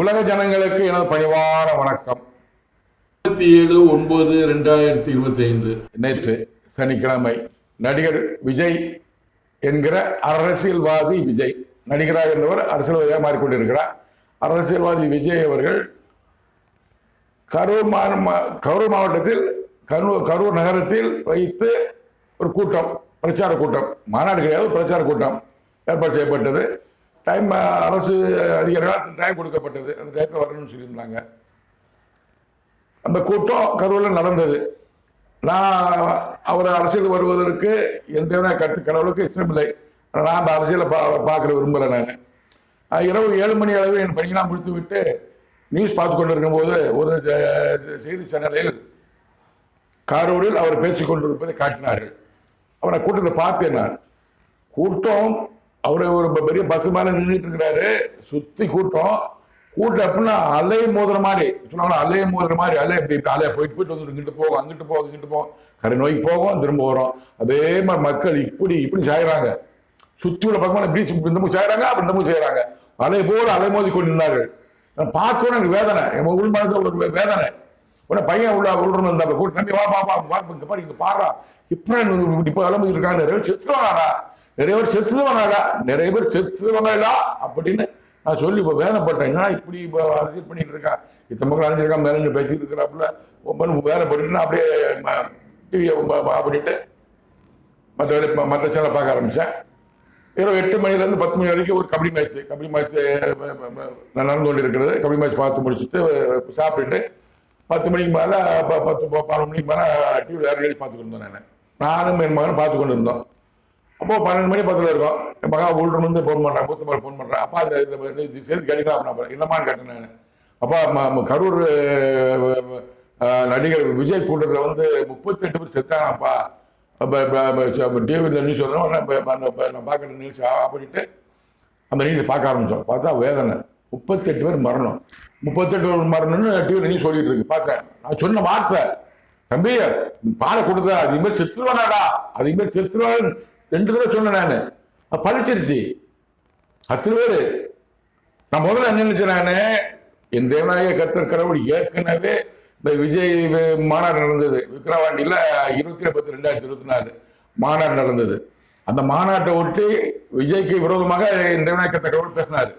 உலக ஜனங்களுக்கு எனது பணிவான வணக்கம். இருபத்தி ஏழு ஒன்பது ரெண்டாயிரத்தி இருபத்தி ஐந்து நேற்று சனிக்கிழமை நடிகர் விஜய் என்கிற அரசியல்வாதி விஜய் நடிகராக இருந்தவர் அரசியல்வாதியாக மாறிக்கொண்டிருக்கிறார். அரசியல்வாதி விஜய் அவர்கள் கரூர் கரூர் மாவட்டத்தில் கரூர் கரூர் நகரத்தில் வைத்து ஒரு கூட்டம் பிரச்சார கூட்டம் மாநாடு கிடையாது பிரச்சார கூட்டம் ஏற்பாடு செய்யப்பட்டது. டைம் அரசு அதிகாரிகளால் டைம் கொடுக்கப்பட்டது. அந்த டயத்தில் வரணும்னு சொல்லியிருந்தாங்க. அந்த கூட்டம் கரூரில் நடந்தது. நான் அவர் அரசியல் வருவதற்கு எந்த கருத்து கடவுளுக்கு இஷ்டமில்லை நான் அந்த அரசியலை பா பார்க்குற விரும்பலை நான். இரவு ஏழு மணி அளவில் என் பணியெல்லாம் முடித்து விட்டு நியூஸ் பார்த்து கொண்டிருக்கும் போது ஒரு செய்தி சேனலில் காரூரில் அவர் பேசிக்கொண்டிருப்பதை காட்டினார்கள். அவரை கூட்டத்தில் பார்த்தேன் நான். கூட்டம் அவர் ஒரு பெரிய பஸ் மேல நின்றுட்டு இருக்கிறாரு. சுத்தி கூட்டம். கூட்டம் எப்படின்னா அலை மோதுற மாதிரி. சொன்னாங்க அலை மோதுற மாதிரி அலை இப்படி இப்படி அலைய போயிட்டு போயிட்டு வந்து இங்கிட்டு போகும் அங்கிட்டு போகும் இங்கிட்டு போகும். கரை நோய்க்கு போகும் திரும்ப வரும். அதே மாதிரி மக்கள் இப்படி இப்படி சாயிறாங்க. சுத்தி உள்ள பக்கமான பீச் இந்த பக்கம் செய்கிறாங்க அப்படி இந்த பக்கம் செய்யறாங்க அலை போல அலை மோதி கொண்டிருந்தார்கள் நான் பார்த்தோன்னே எனக்கு வேதனை. என் உள் மனதில் ஒரு வேதனை. உடனே பையன் உள்ள உள்ள இருந்தா கூட தம்பி வா பா பா வா இங்க பாரு இங்க பாடுறா இப்ப இப்ப கிளம்பி இருக்காங்க நிறைய நிறைய பேர் செத்துவானாடா நிறைய பேர் செத்துவாங்கடா அப்படின்னு நான் சொல்லி இப்போ வேதனைப்பட்டேன் என்னடா இப்படி இப்போ அரசியல் பண்ணிட்டு இருக்கா? இத்தனை மக்கள் அணிஞ்சிருக்கா மேலே பேசிட்டு இருக்கிறாப்புல. ரொம்ப வேலை அப்படியே டிவியை பண்ணிட்டு மற்ற வேலை மற்ற சேனலை பார்க்க ஆரம்பித்தேன் இரவு எட்டு மணிலேருந்து பத்து மணி வரைக்கும் ஒரு கபடி மேட்ச் கபடி மேட்ச் நடந்து கொண்டு இருக்கிறது கபடி மேட்ச் பார்த்து முடிச்சுட்டு அஹ், சாப்பிட்டுட்டு பத்து மணிக்கு மேலே பத்து பன்னெண்டு மணிக்கு மேலே டிவியில் வேறு எழுதி பார்த்துக்கிட்டு இருந்தோம் நான். நானும் என் மகனும் பார்த்து கொண்டு இருந்தோம் அப்போ பன்னெண்டு மணி பத்தில் இருக்கும். என் மகா ஊழல் வந்து ஃபோன் பண்ணுறேன் மூத்த ஃபோன் பண்ணுறேன் அப்பா இந்த இது சேர்த்து கேட்கலாம் அப்படின்னா என்னமான்னு கேட்டேன் நான். அப்பா ம- கரூர் நடிகர் விஜய் கூட்டத்தில் வந்து முப்பத்தெட்டு பேர் செத்தாங்கப்பா அப்போ டிவியில் நியூஸ் வந்தோம் நான் பார்க்குற நியூஸ் ஆஃப் அந்த நியூஸ் பார்க்க ஆரம்பித்தோம் பார்த்தா வேதனை. முப்பத்தெட்டு பேர் மரணம். முப்பத்தெட்டு பேர் மரணம்னு டிவியில் நியூஸ் சொல்லிட்டு இருக்கு. பார்த்தேன். நான் சொன்ன வார்த்தை. தம்பி பாட கொடுத்த அது மாதிரி செத்துருவானாடா. அது மாதிரி செத்துருவான் ரெண்டு தடவை சொன்னேன் நான். பழிச்சிருச்சு. அத்தனை பேர். நான் முதல்ல என்ன நினைச்சேன் நான் என் தேவநாயக கத்தர் கடவுள் ஏற்கனவே இந்த விஜய் மாநாடு நடந்தது. விக்ரவாண்டியில் இருபத்தி பத்து ரெண்டாயிரத்தி இருபத்தி நாலு மாநாடு நடந்தது. அந்த மாநாட்டை ஒட்டி விஜய்க்கு விரோதமாக என் தேவநாயக கத்தர் கடவுள் பேசினார்.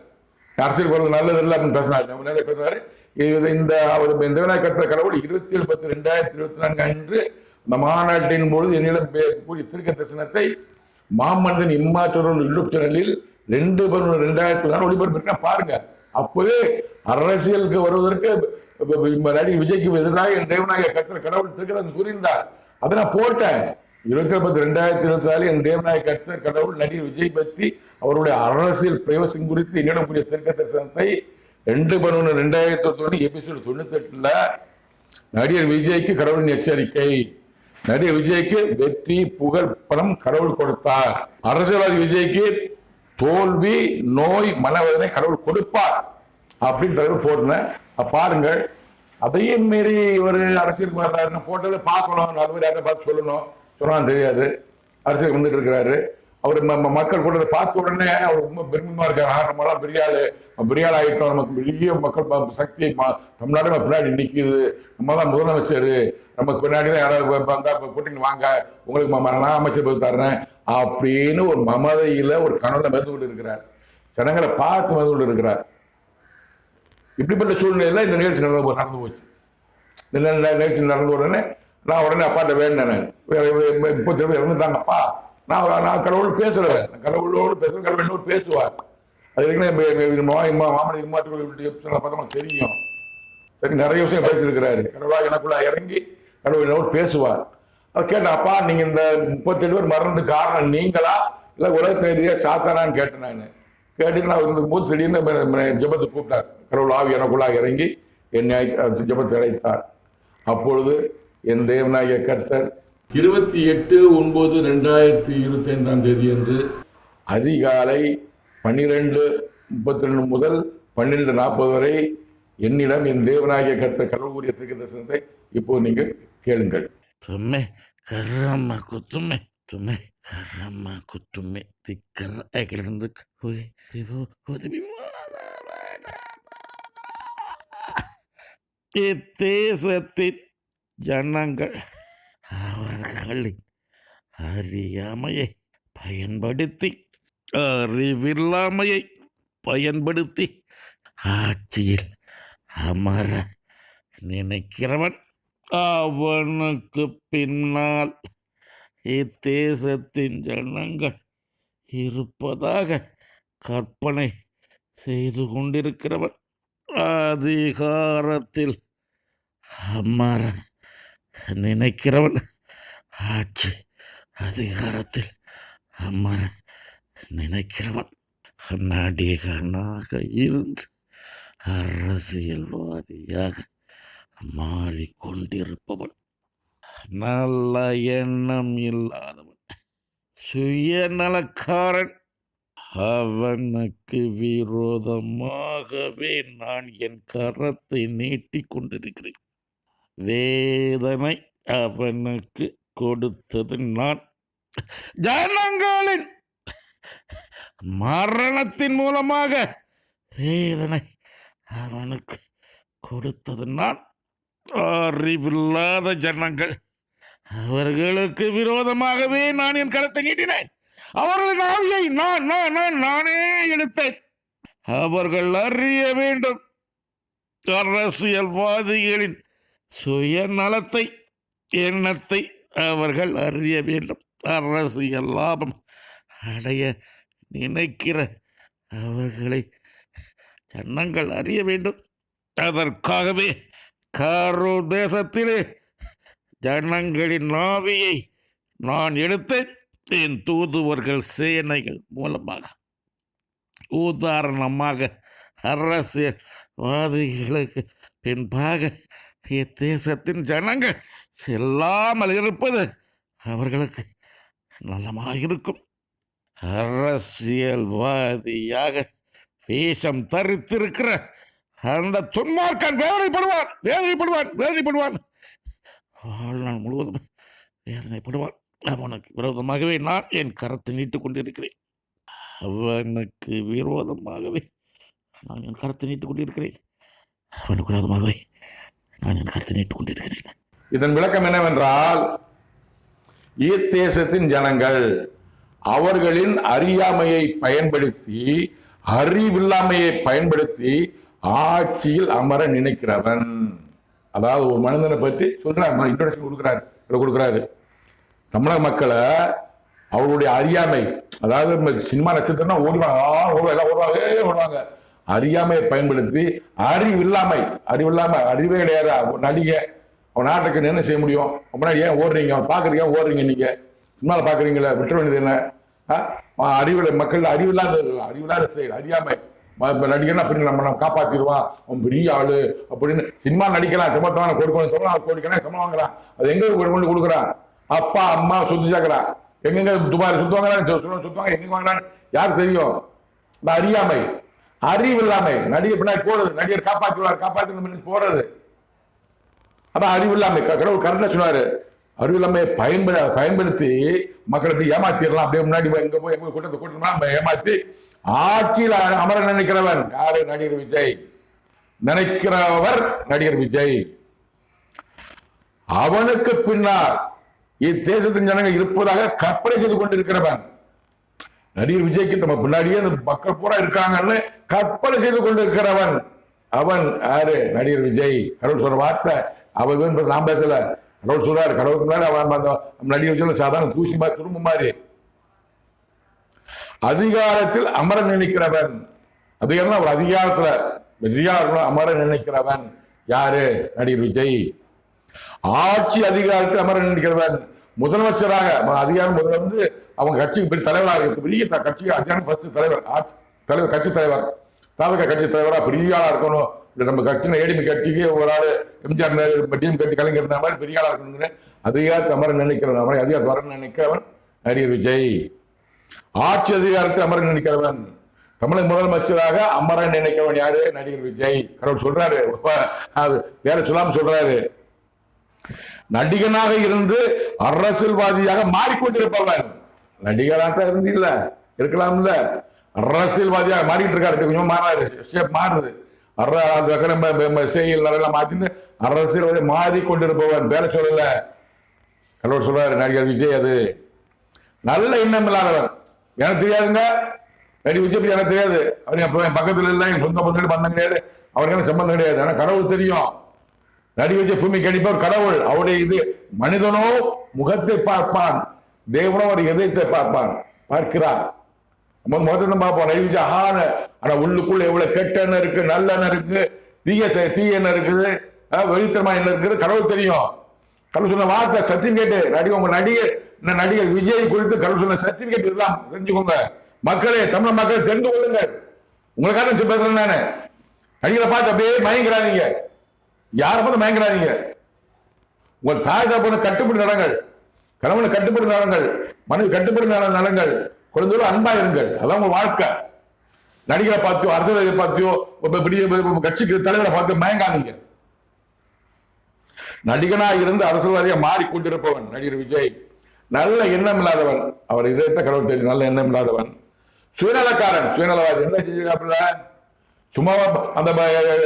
அரசியல் போகிறது நல்லது இல்லை அப்படின்னு பேசினார். நம்ம நிறைய இது இந்த அவர் இந்த தேவநாயக கத்தர் கடவுள் இருபத்தி ஏழு பத்து ரெண்டாயிரத்தி இருபத்தி நான்கு அன்று அந்த மாநாட்டின் பொழுது என்னிடம் கூடிய திருக்க தரிசனத்தை மாமனிதன் இம்மாற்றோர் யூடியூப் சேனலில் ரெண்டு பதினொன்று ரெண்டாயிரத்தி நாலு ஒளிபரப்பு பாருங்க. அப்பவே அரசியலுக்கு வருவதற்கு நடிகை விஜய்க்கு எதிராக என் தேவநாயக கத்தர் கடவுள் திருக்கிறது கூறியிருந்தார். அதை நான் போட்டேன். இருபத்தி பத்து ரெண்டாயிரத்தி இருபத்தி நாலு என் தேவநாயக கர்த்தர் கடவுள் நடிகர் விஜய் பற்றி அவருடைய அரசியல் பிரயோசம் குறித்து என்னிடம் கூடிய திருக்க தரிசனத்தை ரெண்டு பதினொன்று ரெண்டாயிரத்தி ஒன்று எபிசோடு தொண்ணூத்தி எட்டுல நடிகர் விஜய்க்கு கடவுளின் எச்சரிக்கை. நடிகர் விஜய்க்கு வெற்றி புகழ் பணம் கடவுள் கொடுத்தார். அரசியல்வாதி விஜய்க்கு தோல்வி நோய் மனவேதனை கடவுள் கொடுப்பார் அப்படின்றது போட்டிருந்தேன். அப்ப பாருங்கள் அதையும் மீறி இவர் அரசியலுக்கு வர்றாருன்னு போட்டதை பார்க்கணும். நாலு பார்த்து சொல்லணும். சொன்னான்னு தெரியாது. அரசியலுக்கு வந்துட்டு இருக்கிறாரு. அவர் மக்கள் கூட பார்த்த உடனே அவர் ரொம்ப பெருமிமா இருக்கார். ஆ, நம்மளாம் பெரிய ஆளு பெரிய ஆள் ஆகிட்டோம் நமக்கு பெரிய மக்கள் சக்தி ம- தமிழ்நாடு பின்னாடி நிற்கிது நம்ம தான் முதலமைச்சர். நமக்கு பின்னாடி தான் யாராவது வந்தால் வந்தா கூட்டின்னு வாங்க. உங்களுக்கு நான் அமைச்சர் போய் தர்றேன் அப்படின்னு ஒரு மமதையில் ஒரு கணவனை மருந்து கொண்டு இருக்கிறார். ஜனங்களை பார்த்து மருந்து கொண்டு இருக்கிறார். இப்படிப்பட்ட சூழ்நிலையில் இந்த நிகழ்ச்சி நடந்து நடந்து போச்சு. இந்த நிகழ்ச்சி நடந்த உடனே நான் உடனே அப்பாட்ட வேணும் நான். இப்போ முப்பத்தி இறந்துட்டாங்கப்பா. நான் நான் கடவுள் பேசுறேன் கடவுளோடு பேசுறேன் கடவுள் என்னோடு பேசுவார். அது வரைக்கும் மாமனி இம்மாற்றுகள் பார்த்தா தெரியும். சரி நிறைய விஷயம் பேசியிருக்கிறாரு. கடவுளாக எனக்குள்ள இறங்கி கடவுள் என்னோடு பேசுவார். அதை கேட்டேன் அப்பா நீங்க இந்த முப்பத்தெட்டு பேர் மறந்து காரணம் நீங்களா? இல்லை உலக ரீதியா சாத்தானான்னு கேட்டேன் நான். கேட்டுட்டு நான் இருந்த போது திடீர்னு ஜபத்தை கூப்பிட்டார். கடவுள் ஆவி எனக்குள்ளாக இறங்கி என்னை ஜபத்தை ஜெபத்தை அழைத்தார். அப்பொழுது என் தேவனாகிய கர்த்தர் இருபத்தி எட்டு ஒன்பது ரெண்டாயிரத்தி இருபத்தி ஐந்தாம் தேதி அன்று அதிகாலை பன்னிரெண்டு முப்பத்தி ரெண்டு முதல் பன்னிரெண்டு நாற்பது வரை என்னிடம் என் தேவனாகிய கத்த கடவுரிய திருக்கின்ற சந்தை இப்போது நீங்கள் கேளுங்கள். தும்மே கர்ரம்மா குத்துமே தும்மே கர்ரம்மா குத்துமே திக்கர் அகிலிருந்து ஹோய் ஜனங்கள். அவர்களின் அறியாமையை பயன்படுத்தி அறிவில்லாமையை பயன்படுத்தி ஆட்சியில் அமர நினைக்கிறவன் அவனுக்கு பின்னால் இத்தேசத்தின் ஜனங்கள் இருப்பதாக கற்பனை செய்து கொண்டிருக்கிறவன் அதிகாரத்தில் அமர நினைக்கிறவன். ஆட்சி அதிகாரத்தில் அமர நினைக்கிறவன் நடிகனாக இருந்து அரசியல்வாதியாக மாறிக்கொண்டிருப்பவன். நல்ல எண்ணம் இல்லாதவன். சுயநலக்காரன். அவனுக்கு விரோதமாகவே நான் என் கரத்தை நீட்டிக் கொண்டிருக்கிறேன் வேதனை அவனுக்கு கொடுத்தது நான். ஜனங்களின் மரணத்தின் மூலமாக வேதனை அவனுக்கு கொடுத்தது நான். அறிவில்லாத ஜனங்கள் அவர்களுக்கு விரோதமாகவே நான் என் கருத்தை நீட்டினேன். அவர்களின் ஆவியை நான் நான் நான் நானே எடுத்தேன். அவர்கள் அறிய வேண்டும். அரசியல்வாதிகளின் சுயநலத்தை எண்ணத்தை அவர்கள் அறிய வேண்டும். அரசியல் லாபம் அடைய நினைக்கிற அவர்களை ஜனங்கள் அறிய வேண்டும். அதற்காகவே காரோ தேசத்திலே ஜனங்களின் ஆவியை நான் எடுத்தேன். என் தூதுவர்கள் சேனைகள் மூலமாக. உதாரணமாக அரசியல்வாதிகளுக்கு பின்பாக இத்தேசத்தின் ஜனங்கள் செல்லாமல் இருப்பது அவர்களுக்கு நலமாயிருக்கும். அரசியல்வாதியாக வேஷம் தரித்திருக்கிற அந்த துன்மார்க்கன் வேதனைப்படுவான் வேதனைப்படுவான் வேதனைப்படுவான். வாழ்நாள் முழுவதும் வேதனைப்படுவான். அவனுக்கு விரோதமாகவே நான் என் கரத்தை நீட்டுக் கொண்டிருக்கிறேன். அவனுக்கு விரோதமாகவே நான் என் கரத்தை நீட்டுக் கொண்டிருக்கிறேன். அவனுக்கு விரோதமாகவே நான் என் கரத்தை நீட்டுக் கொண்டிருக்கிறேன். இதன் விளக்கம் என்னவென்றால் ஈத்தேசத்தின் ஜனங்கள் அவர்களின் அறியாமையை பயன்படுத்தி அறிவில்லாமையை பயன்படுத்தி ஆட்சியில் அமர நினைக்கிறவன். அதாவது ஒரு மனிதனை பற்றி சொல்றாரு இன்ட்ரடக்ஷன் கொடுக்குறாரு கொடுக்குறாரு. தமிழக மக்களை அவருடைய அறியாமை அதாவது நம்ம சினிமா நட்சத்திரம்னா ஓடுவாங்க. ஓடுவாங்க எல்லாம் ஓடுவாங்க ஓடுவாங்க. அறியாமையை பயன்படுத்தி அறிவில்லாமை அறிவில்லாம அறிவே கிடையாது ஒரு நடிகை. அவன் நாட்டுக்கு என்ன செய்ய முடியும்? அப்படின்னா ஏன் ஓடுறீங்க? அவன் பார்க்குறீங்க ஏன் ஓடுறீங்க நீங்கள் சும்மா பார்க்குறீங்களே விட்டுற வேண்டியது என்ன? ஆ? அறிவில் மக்கள் அறிவில்லாத அறிவில்லாத செயல் அறியாமை. நடிகர்னா அப்படி நம்ம நம்ம காப்பாற்றிடுவான் அவன் பெரிய ஆள் அப்படின்னு சினிமா நடிக்கலாம் சம்பளத்தான கொடுக்கணும் சொல்லலாம் கோடிக்கணும். சம்பளம் வாங்குறான். அது எங்க கொண்டு கொடுக்குறான். அப்பா அம்மா சுத்தி சேர்க்குறான் எங்கெங்க? துபாய் சுற்றுவாங்கிறான் சொல்லுவாங்க சுத்துவாங்க எங்க வாங்குறான்னு யார் தெரியும்? இந்த அறியாமை. அறிவில்லாமை. நடிகர் பின்னாடி போறது. நடிகர் காப்பாற்றுவார் காப்பாற்று போறது. அதான் அறிவில்லாமை கடவுள் கருணை சொன்னாரு. அறிவில்லாமையை பயன்பட பயன்படுத்தி மக்களை இப்படி ஏமாத்திடலாம். அப்படியே முன்னாடி எங்க போய் எங்க கூட்டத்தை கூட்டமா நம்ம ஏமாத்தி ஆட்சியில் அமர நினைக்கிறவன் யாரு? நடிகர் விஜய். நினைக்கிறவர் நடிகர் விஜய். அவனுக்கு பின்னால் இத்தேசத்தின் ஜனங்கள் இருப்பதாக கற்பனை செய்து கொண்டிருக்கிறவன். நடிகர் விஜய்க்கு நம்ம பின்னாடியே இந்த மக்கள் பூரா இருக்காங்கன்னு கற்பனை செய்து கொண்டிருக்கிறவன். அவன் யாரு? நடிகர் விஜய். கடவுள் சொல்ற வார்த்தை. அவர் வேணும் நான் பேசல. கடவுள் சொல்றாரு. கடவுள் முன்னாடி அவன் அந்த நடிகர் விஜய் சாதாரண தூசி மாதிரி துரும்பு மாதிரி. அதிகாரத்தில் அமர நினைக்கிறவன். அதிகாரம் அவர் அதிகாரத்துல. அதிகாரத்துல அமர நினைக்கிறவன். யாரு? நடிகர் விஜய். ஆட்சி அதிகாரத்தில் அமர நினைக்கிறவன். முதலமைச்சராக அதிகாரம் முதல்ல வந்து அவங்க கட்சிக்கு பெரிய தலைவராக இருக்கு. பெரிய கட்சி அதிகாரம் ஃபர்ஸ்ட் தலைவர். தலைவர் கட்சி தலைவர். தாவக கட்சி தலைவராக பெரிய ஆளாக இருக்கணும். நம்ம கட்சியில ஏடிமி கட்சிக்கு ஒரு ஆள் எம்ஜிஆர் டிஎம் கட்சி கலைஞர் இருந்த மாதிரி பெரிய ஆளாக இருக்கணும்னு அதிகாரத்தை அமர நினைக்கிறவன். அவரை அதிகாரத்தை வர நினைக்கிறவன் நடிகர் விஜய். ஆட்சி அதிகாரத்தை அமர நினைக்கிறவன். தமிழக முதலமைச்சராக அமர நினைக்கிறவன் யாரு? நடிகர் விஜய். கடவுள் சொல்றாரு. அது வேற சொல்லாம சொல்றாரு. நடிகனாக இருந்து அரசியல்வாதியாக மாறிக்கொண்டிருப்பவன். நடிகராக தான் இருந்து இருக்கலாம்ல. அரசியல்வாதியாக மாறிட்டு இருக்காரு கொஞ்சம் மாறாரு. ஷேப் மாறுது. ஸ்டேயில் அந்த நிறைய மாத்திட்டு அரசியல்வாதி மாறி கொண்டிருப்பவன் பேர சொல்லல. கடவுள் சொல்றாரு நடிகர் விஜய் அது. நல்ல எண்ணம் இல்லாதவன் எனக்கு தெரியாதுங்க. நடிகர் விஜய் எனக்கு தெரியாது. அவர் என் பக்கத்தில் இல்லை என் சொந்த பந்தங்கள் பந்தம் கிடையாது. அவருக்கு சம்பந்தம் கிடையாது. ஆனால் கடவுள் தெரியும். நடி விஜய் பூமி கடிப்பவர் கடவுள். அவருடைய இது மனிதனோ முகத்தை பார்ப்பான். தேவனோ அவர் இதயத்தை பார்ப்பான். பார்க்கிறார். முதல்ல பார்ப்போம். நடி விஜய் ஆன. ஆனா உள்ளுக்குள்ள எவ்வளவு கெட்ட இருக்கு நல்ல இருக்கு தீய செ- தீய என்ன இருக்குது அஹ் வெளித்தனமா இருக்குது கடவுள் தெரியும். கடவுள் சொன்ன வார்த்தை சர்டிபிகேட் நடிகை உங்க நடிகர் நடிகர் விஜய் குறித்து கடவுள் சொன்ன சர்டிபிகேட் இதுதான். தெரிஞ்சுக்கோங்க. மக்களே தமிழ் மக்கள் தெரிந்து கொள்ளுங்க உங்களுக்காக தான் பேசுறேன் நானு. நடிகரை பார்த்து அப்படியே மயங்கிறாதீங்க. யாரை பார்த்து மயங்கிறாதீங்க? உங்கள் தாய் தகப்பனு கட்டுப்பட்டு நடங்கள். கணவனை கட்டுப்பட்டு நடங்கள். மனைவி கட்டுப்பட்டு நட- நடங்கள். குழந்தையோட அன்பா இருங்கள். அதான் உங்க வாழ்க்கை. நடிகரை பார்த்தியோ அரசியலை பார்த்தியோ ஒரு பெரிய கட்சிக்கு தலைவரை பார்த்து மயங்காதீங்க. நடிகனா இருந்து அரசியல்வாதியா மாறிக்கொண்டிருப்பவன் நடிகர் விஜய். நல்ல எண்ணம் இல்லாதவன். அவர் இதயத்தை கடவுள் தெரியும் நல்ல எண்ணம் இல்லாதவன். சுயநலக்காரன். சுயநலவாதி. என்ன செஞ்சிருக்காப்புல சும்மா அந்த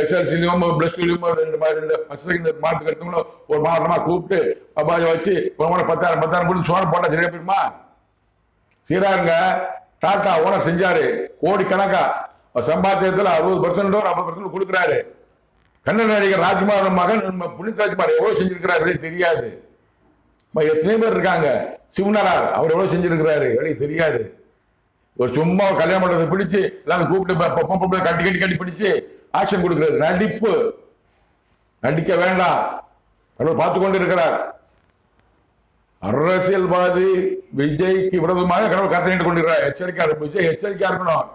எஸ்எல்சிலையும் பிளஸ் டூலையும் ரெண்டு மாதிரி ரெண்டு ஃபர்ஸ்ட் செகண்ட் மாதத்துக்கு எடுத்தவங்களும் ஒரு மாதமா கூப்பிட்டு அப்பாஜி வச்சு பத்தாயிரம் பத்தாயிரம் கொடுத்து சோழ போட்டா சரியா போயிருமா சீராருங்க. டாட்டா ஓனர் செஞ்சாரு. கோடிக்கணக்கா. சம்பாத்தியத்தில் அறுபது பர்சன்டோ ஐம்பது பர்சன்ட் கொடுக்குறாரு. கண்ணன் நடிகர் ராஜ்குமார் மகன் நம்ம புனித் ராஜ்குமார் எவ்வளோ செஞ்சிருக்கிறாரு வெளியே தெரியாது. எத்தனை பேர் இருக்காங்க. சிவனரார் அவர் எவ்வளோ செஞ்சிருக்கிறாரு வெளியே தெரியாது. ஒரு சும்மா கல்யாண மண்டபத்தை பிடிச்சி எல்லாரும் கூப்பிட்டு கட்டி கட்டி கட்டி பிடிச்சி ஆக்ஷன் கொடுக்குறது நடிப்பு. நடிக்க வேண்டாம். அவர் பார்த்து கொண்டு இருக்கிறார். அரசியல்வாதி விஜய்க்கு விரோதமாக கடவுள் கத்தனிட்டு கொண்டிருக்கிறார். எச்சரிக்கையா இருக்கு. விஜய் எச்சரிக்கையா இருக்கணும்.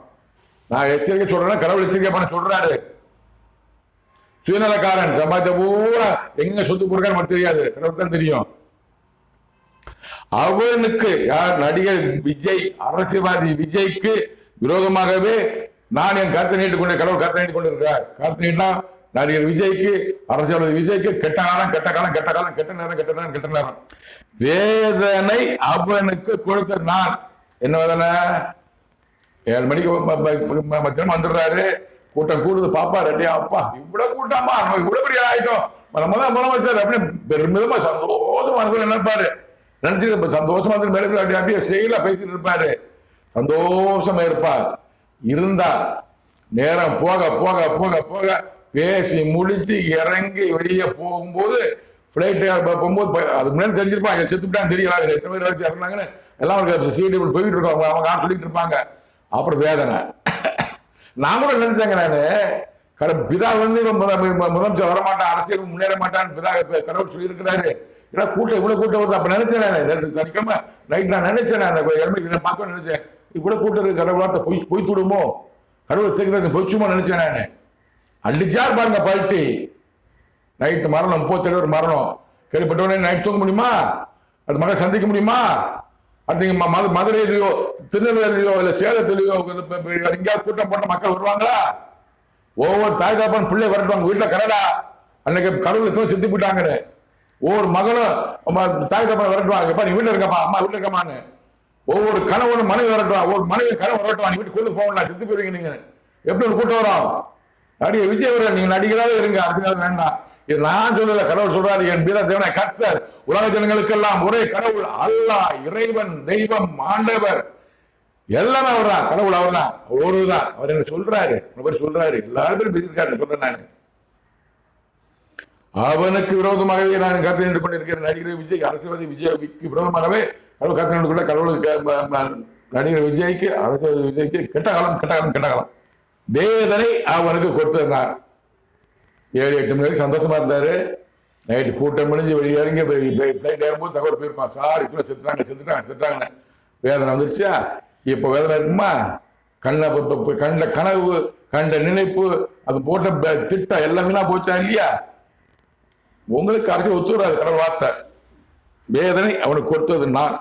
நான் எச்சரிக்கை சொல்றேன் கடவுள் எச்சரிக்கை பண்ண சொல்றாரு. சுயநலக்காரன். சம்பாதிச்ச பூரா எங்க சொத்து கொடுக்கான்னு மட்டும் தெரியாது. கடவுள் தான் தெரியும். அவனுக்கு யார் நடிகர் விஜய் அரசியல்வாதி விஜய்க்கு விரோதமாகவே நான் என் கருத்தை நீட்டு கொண்டு கடவுள் கருத்தை நீட்டு கொண்டிருக்கிறார். கருத்தை நடிகர் விஜய்க்கு அரசியல்வாதி விஜய்க்கு கெட்ட காலம் கெட்ட காலம் கெட்ட காலம் கெட்ட நேரம் கெட்ட நேரம் கெட்ட நேரம். வேதனை அவனுக்கு கொடுத்த நான். என்ன வேதனை? ஏழு மணிக்கு மத்தியானம் வந்துடுறாரு. கூட்டம் கூடுது. பாப்பா ரெடியா அப்பா. இவ்வளவு கூட்டமா? நம்ம இவ்வளவு பெரிய ஆயிட்டோம். நம்ம தான் முதலமைச்சர். அப்படின்னு பெருமிதமா சந்தோஷமா இருக்கும் நினைப்பாரு. நினைச்சிட்டு இப்ப சந்தோஷமா இருந்து மேலே அப்படியே அப்படியே செயலா பேசிட்டு இருப்பாரு. சந்தோஷமா இருப்பார். இருந்தார் நேரம் போக போக போக போக பேசி முடிச்சு இறங்கி வெளியே போகும்போது ஃப்ளைட்டு போகும்போது ப- அதுக்கு முன்னாடி தெரிஞ்சிருப்பாங்க செத்துட்டான்னு தெரியல எத்தனை பேர் வச்சு இறந்தாங்கன்னு. எல்லாம் அவருக்கு சீட்டு போயிட்டு இருக்காங்க அவங்க அவங்க சொல்லிட்டு இருப்பாங்க. அப்புறம் வேதனை. நான் கூட நினைச்சேங்க நான் கட பிதா வந்து முதலமைச்சர் வரமாட்டான் அரசியல் முன்னேற மாட்டான்னு பிதா கடவுள் சொல்லி இருக்கிறாரு ஏன்னா கூட்டம் இவ்வளோ கூட்டம் வருது அப்போ நினைச்சேன் நான் நேத்து சனிக்கிழமை நைட் நான் நினைச்சேன் நான் அந்த எருமைக்கு பார்க்க நினைச்சேன். இவ்வளோ கூட்டம் இருக்கு கடவுளாத்த பொய் பொய் கடவுள் தெரிகிறது பொய்ச்சுமோ நினைச்சேன் நான். அடிச்சார் பாருங்க பல்ட்டி. நைட்டு மரணம் முப்பத்தேழு ஒரு மரணம் கேள்விப்பட்டவனே நைட் தூங்க முடியுமா? அது மகன் சந்திக்க முடியுமா? அடுத்து மதுரையிலையோ மது- திருநெல்வேலியோ இல்லை சேலத்திலையோ எங்கேயாவது கூட்டம் போட்ட மக்கள் வருவாங்களா? ஒவ்வொரு தாய் தாப்பான் பிள்ளை வரட்டும் வீட்டில் கரடா அன்னைக்கு கடவுள் எத்தனை சித்தி போயிட்டாங்கன்னு. ஒவ்வொரு மகளும் அம்மா, தாய் தாப்பான் வரட்டுவாங்க எப்பா நீ வீட்டில் இருக்கப்பா அம்மா வீட்டில் இருக்கமான்னு ஒவ்வொரு கணவனும் மனைவி வரட்டும் ஒவ்வொரு மனைவி கணவன் வரட்டும் நீ வீட்டுக்கு கொண்டு போகணும் செத்து போயிருங்க நீங்க. எப்படி ஒரு கூட்டம் வரும்? நடிகை விஜய் நீங்கள் நீங்க நடிகராக இருங்க அரசியல் வேண்டாம். இது நான் சொல்லல கடவுள் சொல்றாரு என் வீர தேவனை கர்த்தர். உலக ஜனங்களுக்கெல்லாம் ஒரே கடவுள் அல்லாஹ் இறைவன் தெய்வம் ஆண்டவர். எல்லாமே அவர் தான் கடவுள் அவர் தான் ஒருதான் அவர் என்ன சொல்றாரு? உங்களை சொல்றாரு. எல்லாரும் பேரும் பேசியிருக்காரு சொல்றேன் நான். அவனுக்கு விரோதமாகவே நான் கருத்து நின்று கொண்டிருக்கிற நடிகர் விஜய் அரசியல்வாதி விஜய்க்கு விரோதமாகவே கடவுள் கருத்து நின்று கொண்ட கடவுளுக்கு நடிகர் விஜய்க்கு அரசியல்வாதி விஜய்க்கு கெட்ட காலம் கெட்ட காலம் கெட்ட காலம். வேதனை அவனுக்கு கொடுத்திருந்தான் ஏழு எட்டு மணி வரைக்கும் சந்தோஷமா இருந்தாரு. நைட்டு கூட்டம் முடிஞ்சு வெளியே இறங்கி ஃப்ளைட் ஏறும்போது தகவல் போயிருப்பான். சார் இப்போ செத்துட்டாங்க செத்துட்டாங்க செத்துட்டாங்க. வேதனை வந்துருச்சா? இப்போ வேதனை இருக்குமா? கண்ணை பொறுத்த கண்ட கனவு கண்ட நினைப்பு அது போட்ட திட்டம் எல்லாமே போச்சா இல்லையா? உங்களுக்கு அரசு ஒத்துறாது கடவுள் வார்த்தை. வேதனை அவனுக்கு கொடுத்தது நான்.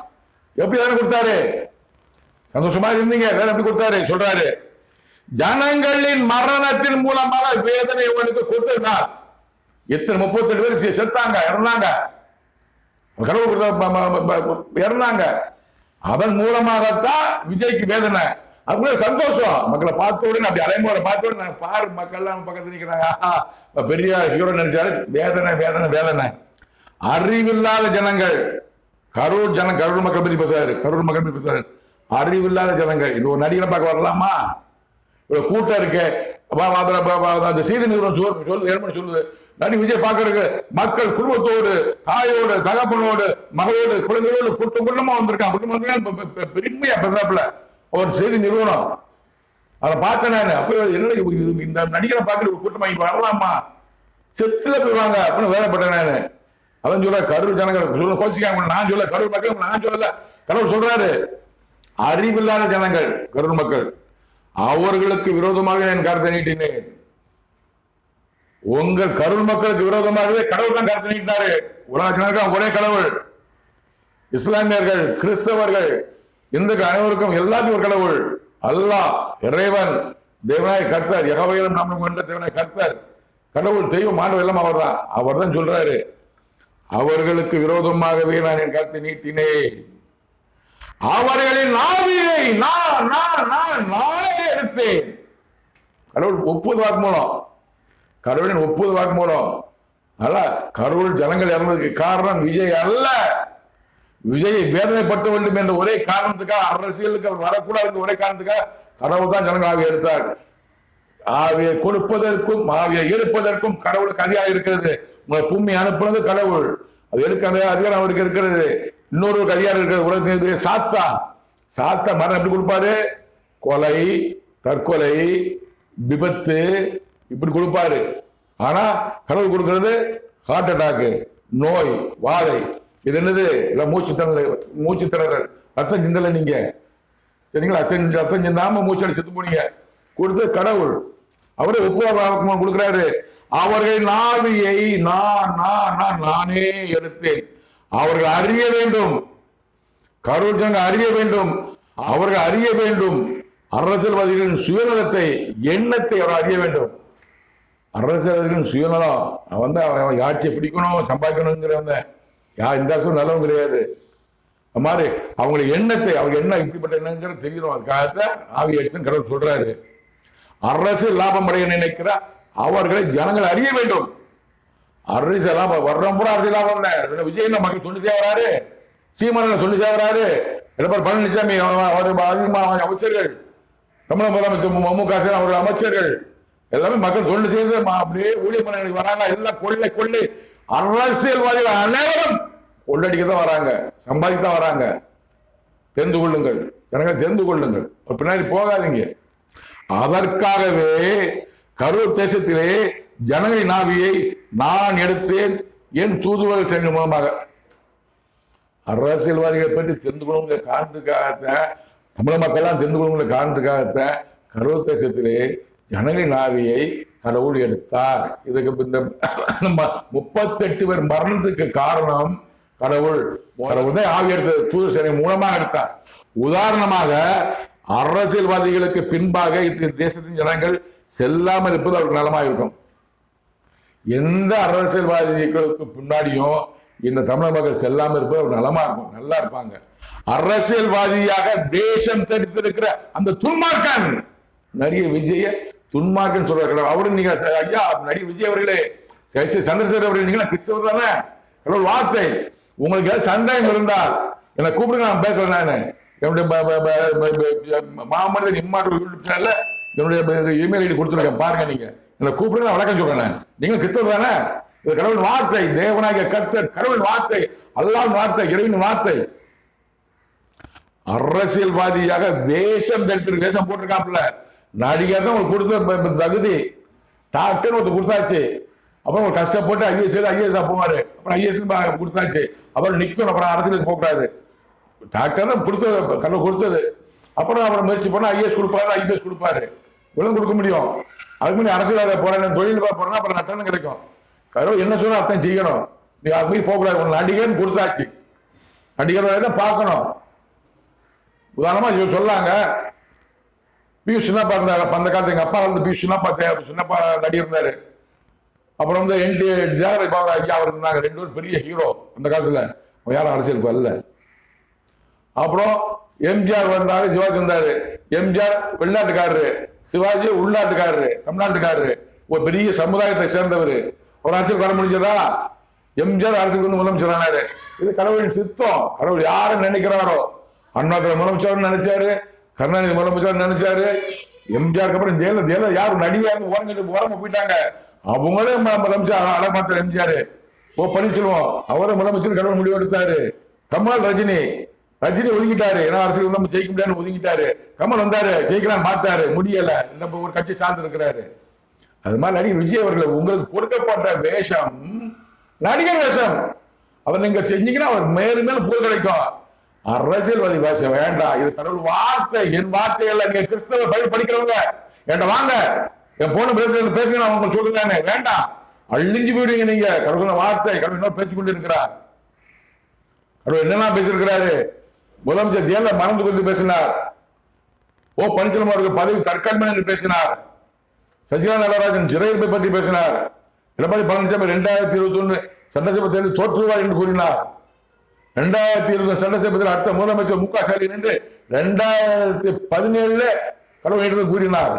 எப்படி வேதனை கொடுத்தாரு? சந்தோஷமா இருந்தீங்க வேதனை எப்படி கொடுத்தாரு? சொல்றாரு. ஜனங்களின் மரணத்தின் மூலமாக வேதனை அவனுக்கு கொடுத்திருந்தார் எத்தனை முப்பத்தெட்டு பேர் செத்தாங்க இறந்தாங்க. கடவுள் இறந்தாங்க. அதன் மூலமாகத்தான் விஜய்க்கு வேதனை. அப்படியே சந்தோஷம். மக்களை பார்த்த உடனே அப்படி அலைமுறை பார்த்த உடனே நான் பாரு மக்கள்லாம் பக்கத்துல நிற்கிறாங்க ஆஹா, பெரிய ஹீரோ நினைச்சாரு. வேதனை வேதனை வேதனை. அறிவில்லாத ஜனங்கள். கரூர் ஜனம் கரூர் மக்கள் பற்றி பேசுறாரு. கரூர் மக்கள் பற்றி பேசுறாரு. அறிவில்லாத ஜனங்கள். இது ஒரு நடிகரை பார்க்க வரலாமா? இவ்வளவு கூட்டம் இருக்கு. வா, வா, அந்த செய்தி நிறுவனம் சொல்லு சொல்லு ஏழ்மணி சொல்லுது. நடி விஜய் பார்க்கறதுக்கு மக்கள் குடும்பத்தோடு தாயோடு தகப்பனோடு மகளோடு குழந்தைகளோடு கூட்டம் கூட்டமா வந்திருக்கான் குடும்பம் வந்திருக்கான். பெருமையா பேசுறாப்புல. ஒரு செய்தி நிறுவனம். அதை பார்த்தேன் நான். அப்ப என்ன இது இந்த நடிகரை பார்க்கற ஒரு கூட்டமா இங்க வரலாமா? செத்துல போயிடுவாங்க அப்படின்னு வேலைப்பட்டேன் நான். அதான் சொல்ல கரூர் ஜனங்கள் சொல்ல கோச்சிக்காங்க நான் சொல்ல கரூர் மக்கள் நான் சொல்லல. கடவுள் சொல்றாரு அறிவில்லாத ஜனங்கள் கரூர் மக்கள். அவர்களுக்கு விரோதமாக என் கருத்தை நீட்டினேன் உங்கள் கருள் மக்களுக்கு விரோதமாகவே கடவுள் தான் கருத்தை நீட்டினாரு உலக ஒரே கடவுள். இஸ்லாமியர்கள் கிறிஸ்தவர்கள் இந்துக்கள் அனைவருக்கும் எல்லாத்தையும் ஒரு கடவுள். அல்லாஹ் இறைவன் தேவனாய் கர்த்தர் யகவையிலும் நாம் கொண்ட தேவனாய் கர்த்தர். கடவுள் தெய்வம் ஆண்டவர் எல்லாம் அவர்தான். அவர் தான் சொல்றாரு. அவர்களுக்கு விரோதமாகவே நான் என் கருத்தை நீட்டினேன். அவர்களின் ஆவியை நான் நான் நான் நானே எடுத்தேன். கடவுள் ஒப்புது வாக்கு மூலம் கடவுளின் ஒப்புது வாக்கு மூலம் அல்ல கடவுள் ஜனங்கள் இறந்ததுக்கு காரணம் விஜய் அல்ல. விஜயை வேதனைப்படுத்த வேண்டும் என்ற ஒரே காரணத்துக்காக அரசியலுக்கு வரக்கூடாது என்ற ஒரே காரணத்துக்காக கடவுள் தான் ஜனங்கள் ஆவியை எடுத்தார். ஆவியை கொடுப்பதற்கும் ஆவியை எடுப்பதற்கும் கடவுளுக்கு அதிகாரம் இருக்கிறது. உங்களை பூமி அனுப்புனது கடவுள். அது எடுக்க அதிகாரம் அவருக்கு இருக்கிறது? இன்னொரு அதிகாரம் இருக்கிற உலகத்தின் சாத்தா. சாத்தா மரணம் எப்படி கொடுப்பாரு? கொலை தற்கொலை விபத்து இப்படி கொடுப்பாரு. ஆனா கடவுள் கொடுக்கறது ஹார்ட் அட்டாக்கு நோய் வாதை. இது என்னது? இல்ல மூச்சு திணறல் மூச்சு திணறல். ரத்தம் சிந்தலை நீங்க. சரிங்களா? ரத்தம் ரத்தம் சிந்தாம மூச்சு செத்து போனீங்க. கொடுத்து கடவுள். அவரே ஒப்புவாக்கம் கொடுக்குறாரு. அவர்கள் நாவியை நான் நான் நான் நானே எடுத்தேன். அவர்கள் அறிய வேண்டும். கரூர் ஜனங்க அறிய வேண்டும். அவர்கள் அறிய வேண்டும். அரசியல்வாதிகளின் சுயநலத்தை எண்ணத்தை அவர் அறிய வேண்டும். அரசியல்வாதிகளின் சுயநலம் வந்து அவன் ஆட்சியை பிடிக்கணும் சம்பாதிக்கணுங்கிறவங்க யார் இந்த அரசும் நல்லவங்க கிடையாது. அது மாதிரி அவங்களுடைய எண்ணத்தை அவங்க என்ன இப்படிப்பட்ட எண்ணங்கிறது தெரியணும் அதுக்காகத்தான் ஆவி எடுத்து கடவுள் சொல்றாரு. அரசு லாபம் அடைய நினைக்கிற அவர்களை ஜனங்கள் அறிய வேண்டும். அரசியல் லாபம் வர்றோம் பூரா அரசியல் லாபம் இல்ல. விஜய் மக்கள் சொல்லி சேவராரு சீமான சொல்லி சேவராரு எடப்பாடி பழனிசாமி அவர் அமைச்சர்கள். தமிழக முதலமைச்சர் மு- க ஸ்டாலின் அவர்கள் அமைச்சர்கள். எல்லாமே மக்கள் தொண்டு செய்து அப்படியே ஊழியர் பண்ண வராங்க. எல்லாம் கொள்ளை கொள்ளை. அரசியல்வாதிகள் அனைவரும் கொள்ளடிக்க தான் வராங்க. சம்பாதிக்க தான் வராங்க. தெரிந்து கொள்ளுங்கள். ஜனங்கள் தெரிந்து கொள்ளுங்கள். பின்னாடி போகாதீங்க. அதற்காகவே கரூர் தேசத்திலே ஜனகை நாவியை நான் எடுத்தேன். என் தூதுவர்கள் சென்ற மூலமாக. அரசியல்வாதிகளை பற்றி தெரிந்து கொள்ளுங்கிற காரணத்துக்காகத்தான் தமிழக மக்கள்லாம் தெரிந்து கொள்ளுங்கிற காரணத்துக்காகத்தான் கரூர் தேசத்திலே ஜனங்களின் நாவியை கடவுள் எடுத்தார். இதுக்கு இந்த நம்ம முப்பத்தெட்டு பேர் மரணத்துக்கு காரணம் கடவுள். கடவுள் தான் ஆவி எடுத்தது தூது சேனை மூலமாக எடுத்தார். உதாரணமாக அரசியல்வாதிகளுக்கு பின்பாக இந்த தேசத்தின் ஜனங்கள் செல்லாமல் இருப்பது அவருக்கு நலமாக இருக்கும் எந்த அரசியல்வாதிகளுக்கு பின்னாடியும் இந்த தமிழக மக்கள் செல்லாமல் இருப்பது ஒரு நலமா இருக்கும். நல்லா இருப்பாங்க. அரசியல்வாதியாக தேசம் தடுத்திருக்கிற அந்த துன்மார்க்கன் நடிகர் விஜய துன்மார்க்கன் சொல்றாரு. அவரு நீங்க ஐயா நடிகர் விஜய் அவர்களே சரி, சந்திரசேகர் அவர்கள் நீங்க கிறிஸ்தவர் தானே? கடவுள் வார்த்தை உங்களுக்கு ஏதாவது சந்தேகம் இருந்தால் என்னை கூப்பிடுங்க நான் பேசுறேன் நான். என்னுடைய மாமனிதன் இம்மாற்று யூடியூப் சேனல்ல என்னுடைய இமெயில் ஐடி கொடுத்துருக்கேன். பாருங்க நீங்க. என்னை கூப்பிடுங்க நான் வணக்கம் சொல்றேன் நான். நீங்க கிறிஸ்தவர் தானே? இது கடவுள் வார்த்தை தேவனாகிய கர்த்தர் கடவுள் வார்த்தை அல்லாஹ் வார்த்தை இறைவன் வார்த்தை. அரசியல்வாதியாக வேஷம் தரித்து வேஷம் போட்டிருக்காப்புல. நடிகர் தான் உங்களுக்கு கொடுத்த தகுதி. டாக்டர் ஒருத்தர் கொடுத்தாச்சு. அப்புறம் ஒரு கஷ்டப்பட்டு ஐஎஸ் ஐஏஎஸ் போவாரு. அப்புறம் ஐஏஎஸ் கொடுத்தாச்சு. அப்புறம் நிற்கணும் அப்புறம் அரசியலுக்கு போகக்கூடாது. டாக்டர் தான் கொடுத்தது கடவுள் கொடுத்தது. அப்புறம் அப்புறம் முயற்சி பண்ணால் ஐஏஎஸ் கொடுப்பாரு ஐபிஎஸ் கொடுப்பாரு. விலங்கு கொடுக்க முடியும். அதுக்கு முன்னாடி அரசியல்வாத போறேன் தொழில் போறேன்னா அப்புறம் நட்டம் கிடைக்கும். கரு என்ன சொன்னா அர்த்தம் செய்யணும் நீ அது மாதிரி போகக்கூடாது உன் நடிகர்னு கொடுத்தாச்சு. நடிகர் வேலை தான் பார்க்கணும். உதாரணமா இவர் சொல்லாங்க பியூஷ் சின்னப்பா இருந்தாரு. அப்ப அந்த காலத்து எங்க அப்பா வந்து பியூஷ் சின்னப்பா சின்னப்பா நடிகர் இருந்தாரு. அப்புறம் வந்து என் டி பாபா ஐயா அவர் இருந்தாங்க. ரெண்டு பேரும் பெரிய ஹீரோ அந்த காலத்துல. யாரும் அரசியலுக்கு வரல. அப்புறம் எம்ஜிஆர் வந்தாரு சிவாஜி வந்தாரு. எம்ஜிஆர் வெளிநாட்டுக்காரரு. சிவாஜி உள்நாட்டுக்காரரு தமிழ்நாட்டுக்காரரு. ஒரு பெரிய சமுதாயத்தை சேர்ந்தவர். ஒரு அரசியல் வர முடிஞ்சதா? எம்ஜிஆர் அரசுக்கு வந்து முதலமைச்சர் ஆனாரு. இது கடவுளின் சித்தம். கடவுள் யாரை நினைக்கிறாரோ? அண்ணாதுரை முதலமைச்சர் நினைச்சாரு கருணாநிதி முதலமைச்சர் நினைச்சாரு. எம்ஜிஆருக்கு அப்புறம் ஜெயலலிதா ஜெயலலிதா யாரும் நடிகையாக உறங்கிட்டு உறங்க போயிட்டாங்க. அவங்களே முதலமைச்சர் அழமாத்திர எம்ஜிஆர். ஓ பன்னீர்செல்வம் அவரை முதலமைச்சர் கடவுள் முடிவு எடுத்தாரு கமல் ரஜினி ரஜினி ஒதுங்கிட்டாரு. ஏன்னா அரசியல் நம்ம ஜெயிக்க முடியாதுன்னு ஒதுங்கிட்டாரு. கமல் வந்தாரு. ஜெயிக்கலாம் பார்த்தாரு முடியல. நம்ம ஒரு கட்சி சார்ந்து இருக்கிறாரு. அது மாதிரி நடிகர் விஜய் அவர்கள் உங்களுக்கு கொடுக்கப்பட்ட வேஷம். நடிகர் வேஷம். அவர் நீங்க செஞ்சீங்கன்னா அவர் மேலும் மேலும் புகழ் கிடைக்கும். அரசியல்வாதி வேஷம். வேண்டாம். இது கடவுள் வார்த்தை. என் வார்த்தை நீங்க கிறிஸ்தவ பயிர் படிக்கிறவங்க. என்கிட்ட வாங்க. என் போன பேசுறது பேசுங்க நான் உங்களுக்கு சொல்லுங்க வேண்டாம். அழிஞ்சு போயிடுவீங்க நீங்க. கடவுள் வார்த்தை. கடவுள் என்ன பேசிக்கொண்டு இருக்கிறார். கடவுள் என்னென்ன பேசியிருக்கிறாரு? முதலமைச்சர் ஜெயலலிதா மறந்து கொண்டு பேசினார். ஓ பன்னீர்செல்வம் அவர்கள் பதவி தற்காலிகம் என்று பேசினார். சசிகலா நடராஜன் சிறையிருப்பை பற்றி பேசினார். எடப்பாடி பழனிசாமி ரெண்டாயிரத்தி இருபத்தி ஒண்ணு சட்டசபை தேர்தல் தோற்றுவார் என்று கூறினார். ரெண்டாயிரத்தி இருபது சட்டசபை தேர்தல் அடுத்த முதலமைச்சர் மு க ஸ்டாலின் என்று இரண்டாயிரத்தி பதினேழுல கடவுள் என்று கூறினார்.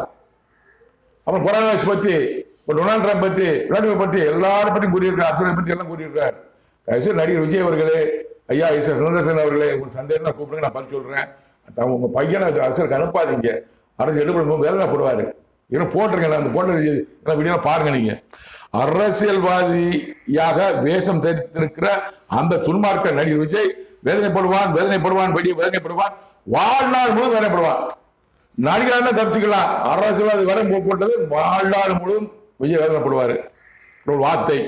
அப்புறம் கொரோனா வைரஸ் பற்றி டொனால்ட் ட்ரம்ப் பற்றி விளாடிமிர் பற்றி எல்லாரும் பற்றியும் கூறியிருக்கார் அரசியலை பற்றி எல்லாம் கூறியிருக்கார் தயவுசெய்து நடிகர் விஜய் அவர்களே ஐயா ஐசா சுந்தரசன் அவர்களே உங்களுக்கு சந்தேகம் தான் கூப்பிடுங்க நான் பதில் சொல்கிறேன் உங்கள் பையனை அது அரசியலுக்கு அனுப்பாதீங்க. அரசு எடுப்படும் வேலை போடுவார். இன்னும் போட்டிருக்கேன் நான் அந்த போட்டது எல்லாம் வீடியோ பாருங்க நீங்கள் அரசியல்வாதியாக வேஷம் தரித்திருக்கிற அந்த துன்மார்க்க நடிகர் விஜய் வேதனைப்படுவான் வேதனைப்படுவான் வெடி வேதனைப்படுவான் வாழ்நாள் முழுவதும் வேதனைப்படுவான். நடிகராக தப்பிச்சுக்கலாம். அரசியல்வாதி வேலை போட்டது வாழ்நாள் முழுவதும் விஜய் வேதனைப்படுவார். ஒரு வார்த்தை.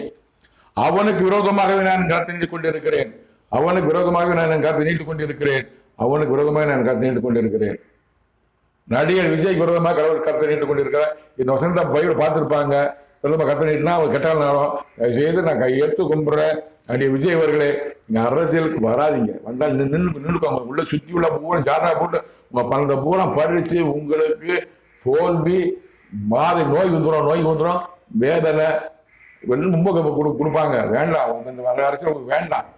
அவனுக்கு விரோதமாகவே நான் நடத்தி கொண்டிருக்கிறேன். அவனுக்கு விரோதமாக நான் என் கருத்தை நீட்டிக் கொண்டிருக்கிறேன். அவனுக்கு விரோதமாக நான் கருத்தை நீட்டுக் கொண்டிருக்கிறேன். நடிகர் விஜய்க்கு விரோதமாக கடவுள் கருத்தை நீட்டிக் கொண்டிருக்கிறேன் இந்த வசந்த பைபிள் பார்த்துருப்பாங்க. விரோதமாக கருத்தை நீட்டினா அவர் கெட்டால் நேரம் செய்து நான் கையெழுத்து கும்பிட்றேன். நடிகர் விஜய் அவர்களே நீங்கள் அரசியலுக்கு வராதீங்க. வந்தால் நின்று நின்றுக்கோங்க உள்ள சுற்றி உள்ள பூரா ஜாதா போட்டு உங்கள் பன்னெண்டு பூரா படித்து உங்களுக்கு தோல்வி பாதை நோய் வந்துடும் நோய் வந்துடும் வேதனை ரொம்ப கொடு கொடுப்பாங்க. வேண்டாம். உங்க இந்த வர அரசியல் உங்களுக்கு வேண்டாம்.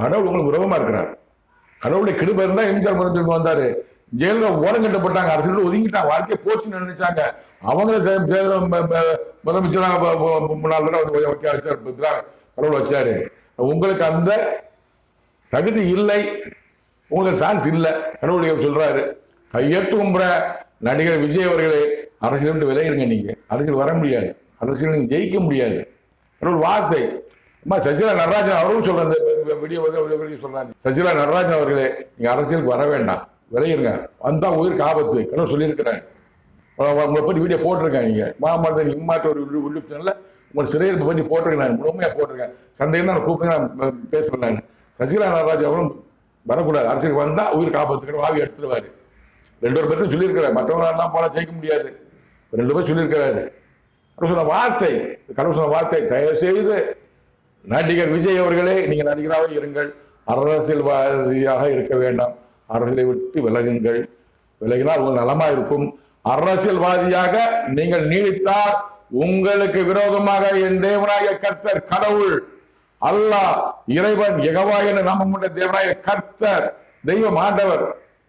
கடவுள் உங்களுக்கு உறவமா இருக்கிறார். கடவுளுடைய கிருபை இருந்தா எம்ஜிஆர் முதலமைச்சர் வந்தாரு. ஜெயலலிதா ஓரம் கட்டப்பட்டாங்க அரசியல் ஒதுங்கிட்டாங்க. வாழ்க்கையை போச்சுன்னு நினைச்சாங்க. அவங்கள முதலமைச்சராக முன்னாள் தடவை வந்து கடவுள் வச்சாரு. உங்களுக்கு அந்த தகுதி இல்லை. உங்களுக்கு சான்ஸ் இல்லை. கடவுள் சொல்றாரு. கையெழுத்து கும்புற நடிகர் விஜய் அவர்களே அரசியல் விட்டு விலகிருங்க நீங்க. அரசியல் வர முடியாது. அரசியல் நீங்க ஜெயிக்க முடியாது. கடவுள் வார்த்தை அம்மா சசிகலா நடராஜன் அவரும் சொல்றாரு இந்த வீடியோ வீடியோ சொல்றாங்க சசிகலா நடராஜன் அவர்களே நீங்க அரசியலுக்கு வர வேண்டாம். விளையிருங்க வந்தா உயிருக்கு ஆபத்து. கடவுள் சொல்லியிருக்கிறேன். உங்களை பற்றி வீடியோ போட்டிருக்கேன் நீங்க. மாமரத்தை இம்மாட்ட ஒரு உள்ளு உங்களை சிறையிருப்பு பற்றி போட்டிருக்கேன் நான். முழுமையாக போட்டிருக்கேன். சந்தேகம் நான் கூப்பிட்டு நான் பேசுறேன் நான். சசிகலா நடராஜன் அவரும் வரக்கூடாது. அரசியலுக்கு வந்தா உயிருக்கு ஆபத்து. வாவி எடுத்துருவாரு. ரெண்டு ஒரு பேரும் சொல்லியிருக்கிறேன் மற்றவங்களெல்லாம் போனால் போல ஜெயிக்க முடியாது. ரெண்டு பேர் சொல்லியிருக்கிறாரு. கடவுள் சொன்ன வார்த்தை. கடவுள் சொன்ன வார்த்தை தயவு செய்து நடிகர் விஜய் அவர்களே நீங்கள் நடிகராக இருங்கள். அரசியல்வாதியாக இருக்க வேண்டாம். அரசியலை விட்டு விலகுங்கள். விலகினால் உங்கள் நலமா இருக்கும். அரசியல்வாதியாக நீங்கள் நீடித்தால் உங்களுக்கு விரோதமாக என் தேவனாய கர்த்தர் கடவுள். அல்லாஹ் இறைவன் எகவா என நாமம் கொண்ட தேவனாய கர்த்தர் தெய்வம் ஆண்டவர்.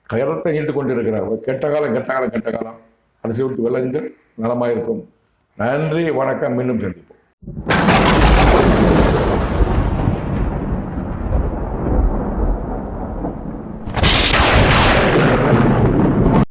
கயரத்தை நீண்டு கொண்டிருக்கிறார். கெட்ட காலம் கெட்ட காலம் கெட்ட காலம். அரசியல் விட்டு விலங்குங்கள் நலமாயிருக்கும் நன்றி வணக்கம். மீண்டும் சந்திப்போம்.